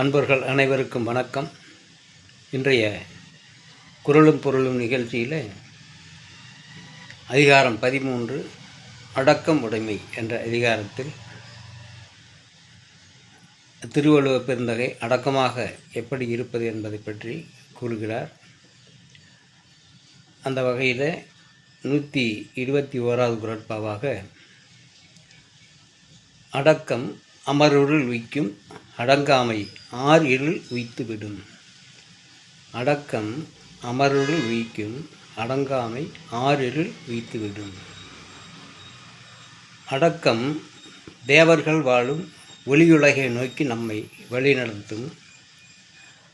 அன்பர்கள் அனைவருக்கும் வணக்கம். இன்றைய குரலும் பொருளும் நிகழ்ச்சியில் அதிகாரம் பதிமூன்று அடக்கம் உடைமை என்ற அதிகாரத்தில் திருவள்ளுவ பெருந்தகை அடக்கமாக எப்படி இருப்பது என்பதை பற்றி கூறுகிறார். அந்த வகையில் நூற்றி இருபத்தி ஓராவது குரட்பாவாக அடக்கம் அமருள் விக்கும் அடங்காமை ஆர் இருள் உய்த்துவிடும். அடக்கம் அமருள் உய்க்கும் அடங்காமை ஆறிருள் உய்த்துவிடும். அடக்கம் தேவர்கள் வாழும் ஒளியுலகை நோக்கி நம்மை வழிநடத்தும்.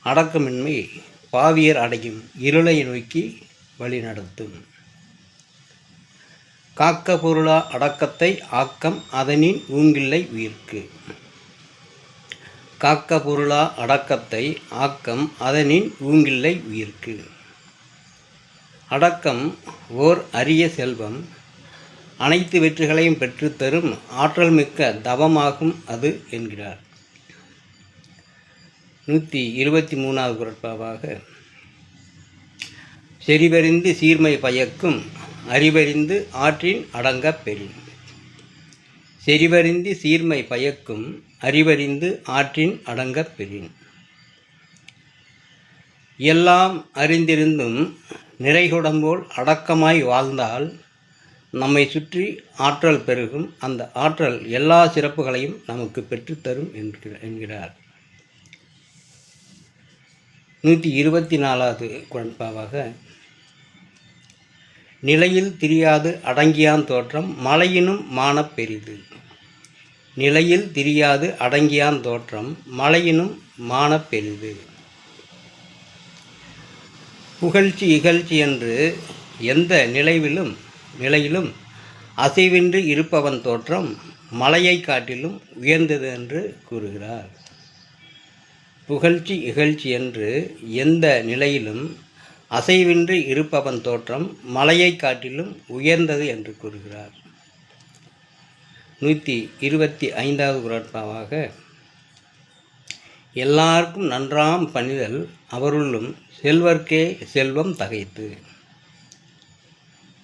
அடக்கமின்மை பாவியர் அடையும் இருளை நோக்கி வழிநடத்தும். காக்க பொருளா அடக்கத்தை ஆக்கம் அதனின் ஊங்கில்லை உயிர்க்கு. காக்க பொருளா அடக்கத்தை ஆக்கம் அதனின் ஊங்கில்லை உயிர்க்கு. அடக்கம் ஓர் அரிய செல்வம். அனைத்து வெற்றிகளையும் பெற்றுத்தரும் ஆற்றல் மிக்க தவமாகும் அது என்கிறார். நூற்றி இருபத்தி மூணாவது குரட்பாவாக செறிவறிந்து சீர்மை பயக்கும் அறிவறிந்து ஆற்றின் அடங்கப் பெறும். செறிவறிந்து சீர்மை பயக்கும் அறிவறிந்து ஆற்றின் அடங்கப் பெறின். எல்லாம் அறிந்திருந்தும் நிறைகுடம்போல் அடக்கமாய் வாழ்ந்தால் நம்மை சுற்றி ஆற்றல் பெருகும். அந்த ஆற்றல் எல்லா சிறப்புகளையும் நமக்கு பெற்றுத்தரும் என்கிறார். நூற்றி இருபத்தி நாலாவது குழப்பாவாக நிலையில் திரியாது அடங்கியான் தோற்றம் மலையினும் மானப் பெரிது. நிலையில் திரியாது அடங்கியான் தோற்றம் மலையினும் மானப்பெரிது. புகழ்ச்சி இகழ்ச்சி என்று எந்த நிலைவிலும் நிலையிலும் அசைவின்றி இருப்பவன் தோற்றம் மலையை காட்டிலும் உயர்ந்தது என்று கூறுகிறார். புகழ்ச்சி இகழ்ச்சி என்று எந்த நிலையிலும் அசைவின்றி இருப்பவன் தோற்றம் மலையை காட்டிலும் உயர்ந்தது என்று கூறுகிறார். நூற்றி இருபத்தி ஐந்தாவது குரட்பாவாக எல்லாருக்கும் நன்றாம் பணிதல் அவருள்ளும் செல்வர்க்கே செல்வம் தகைத்து.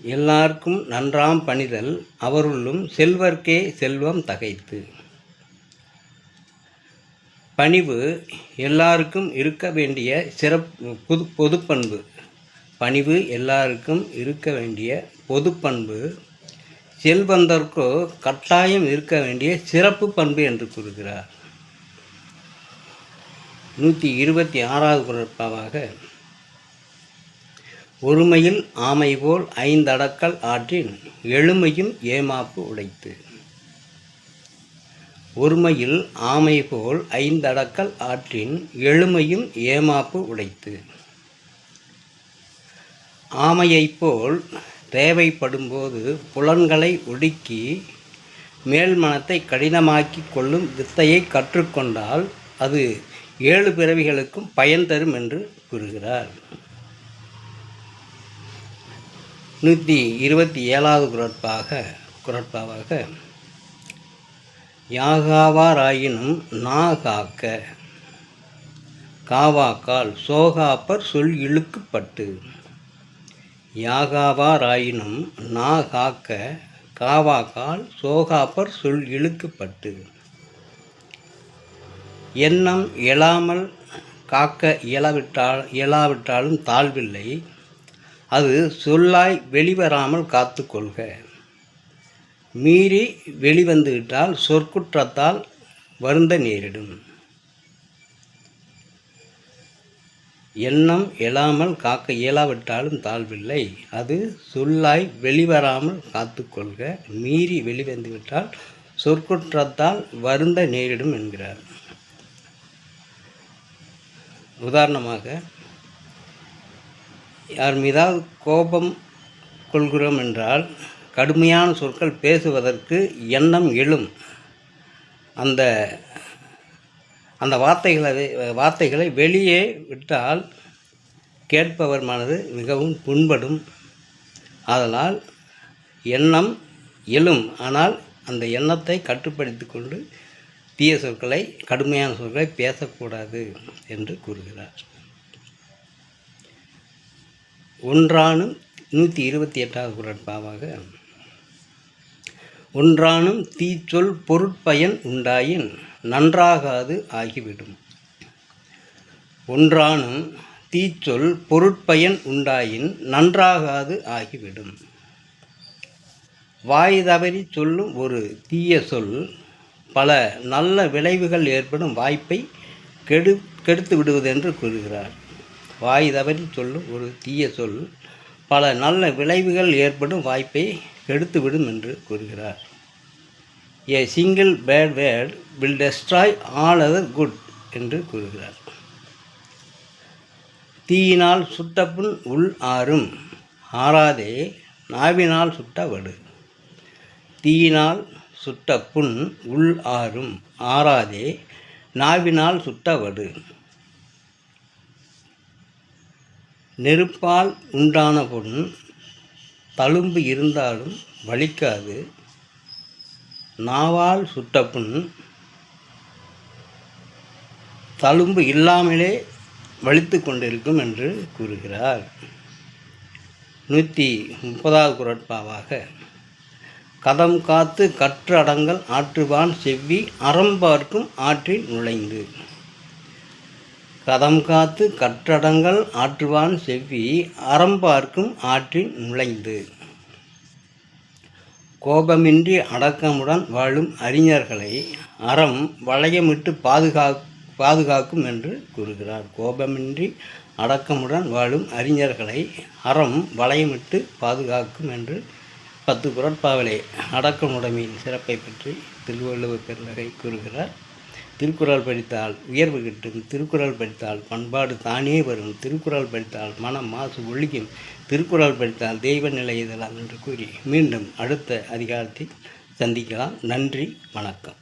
எல்லாருக்கும் நன்றாம் பணிதல் அவருள்ளும் செல்வர்க்கே செல்வம் தகைத்து. பணிவு எல்லாருக்கும் இருக்க வேண்டிய சிறப்பு பொது பொதுப்பண்பு. பணிவு எல்லாருக்கும் இருக்க வேண்டிய பொதுப்பண்பு. செல்வந்தர்க்கோ கட்டாயம் இருக்க வேண்டிய சிறப்பு பண்பு என்று கூறுகிறார். நூற்றி இருபத்தி ஆறாவது குரட்பாவாக ஒருமையில் ஆமை போல் ஐந்தடக்கல் ஆற்றின் எழுமையும் ஏமாப்பு உடைத்து. ஒருமையில் ஆமை போல் ஐந்தடக்கல் ஆற்றின் எழுமையும் ஏமாப்பு உடைத்து. ஆமையைப் போல் தேவைப்படும்போது புலன்களை ஒடுக்கி மேல்மனத்தை கடினமாக்கி கொள்ளும் வித்தையை கற்றுக்கொண்டால் அது ஏழு பிறவிகளுக்கும் பயன் தரும் என்று கூறுகிறார். நூற்றி இருபத்தி ஏழாவது குரட்பாக குரட்பாவாக யாகாவாராயினும் நாகாக்க காவாக்கால் சோகாப்பர் சொல் இழுக்குப்பட்டு. யாகாவாராயினும் நா காக்க காவாக்கால் சோகாப்பர் சொல் இழுக்குப்பட்டு. எண்ணம் எழாமல் காக்க இயலாவிட்டால் இயலாவிட்டாலும் தாழ்வில்லை. அது சொல்லாய் வெளிவராமல் காத்து கொள்க. மீறி வெளிவந்துவிட்டால் சொற்குற்றத்தால் வருந்த நேரிடும். எண்ணம் எழாமல் காக்க இயலாவிட்டாலும் தாழ்வில்லை. அது சொல்லாய் வெளிவராமல் காத்து கொள்க மீறி வெளிவந்துவிட்டால் சொற்குற்றத்தால் வருந்த நேரிடும் என்கிறார். உதாரணமாக யார் மீதாவது கோபம் கொள்கிறோம் என்றால் கடுமையான சொற்கள் பேசுவதற்கு எண்ணம் எழும். அந்த அந்த வார்த்தைகளை வார்த்தைகளை வெளியே விட்டால் கேட்பவர் மனது மிகவும் புண்படும். ஆதலால் எண்ணம் எழும். ஆனால் அந்த எண்ணத்தை கட்டுப்படுத்தி கொண்டு தீய சொற்களை கடுமையான சொற்களை பேசக்கூடாது என்று கூறுகிறார். ஒன்றானும் நூற்றி இருபத்தி எட்டாவது குரட்பாவாக ஒன்றானும் தீச்சொல் பொருட்பயன் உண்டாயின் நன்றாகாது ஆகிவிடும். ஒன்றானும் தீச்சொல் பொருட்பயன் உண்டாயின் நன்றாகாது ஆகிவிடும். வாய் தவறி சொல்லும் ஒரு தீய சொல் பல நல்ல விளைவுகள் ஏற்படும் வாய்ப்பை கெடு கெடுத்து விடுவது என்று கூறுகிறார். வாய் தவறி சொல்லும் ஒரு தீய சொல் பல நல்ல விளைவுகள் ஏற்படும் வாய்ப்பை கெடுத்துவிடும் என்று கூறுகிறார். A single bad word will destroy all other good என்று கூறுகிறார். தீயினால் சுட்டப்புண் உள் ஆறும் ஆறாதே நாவினால் சுட்ட வடு. தீயினால் சுட்ட புண் உள் ஆறும் ஆறாதே நாவினால் சுட்ட வடு. நெருப்பால் உண்டான பொன் தழும்பு இருந்தாலும் வலிக்காது. நாவால் சுட்டப்புண் தழும்பு இல்லாமலே வலித்து கொண்டிருக்கும் என்று கூறுகிறார். நூற்றி முப்பதாவது குரட்பாவாக கதம் காத்து கற்று அடங்கல் ஆற்றுவான் செவ்வி அறம் பார்க்கும் ஆற்றில் நுழைந்து. கதம் காத்து கற்றடங்கள் ஆற்றுவான் செவ்வி அறம் பார்க்கும் ஆற்றில் நுழைந்து. கோபமின்றி அடக்கமுடன் வாழும் அறிஞர்களை அறம் வளையமிட்டு பாதுகா பாதுகாக்கும் என்று கூறுகிறார். கோபமின்றி அடக்கமுடன் வாழும் அறிஞர்களை அறம் வளையமிட்டு பாதுகாக்கும் என்று பத்து குரட்பாவிலே அடக்கமுடைமையின் சிறப்பை பற்றி திருவள்ளுவர் பெருந்தகை கூறுகிறார். திருக்குறள் படித்தால் உயர்வு கிட்டும் திருக்குறள் படித்தால் பண்பாடு தானே வரும் திருக்குறள் படித்தால் மனம் மாசு ஒழிக்கும் திருக்குறள் படித்தால் தெய்வ நிலை இதெல்லாம் என்று கூறி மீண்டும் அடுத்த அதிகாரத்தில் சந்திக்கலாம். நன்றி வணக்கம்.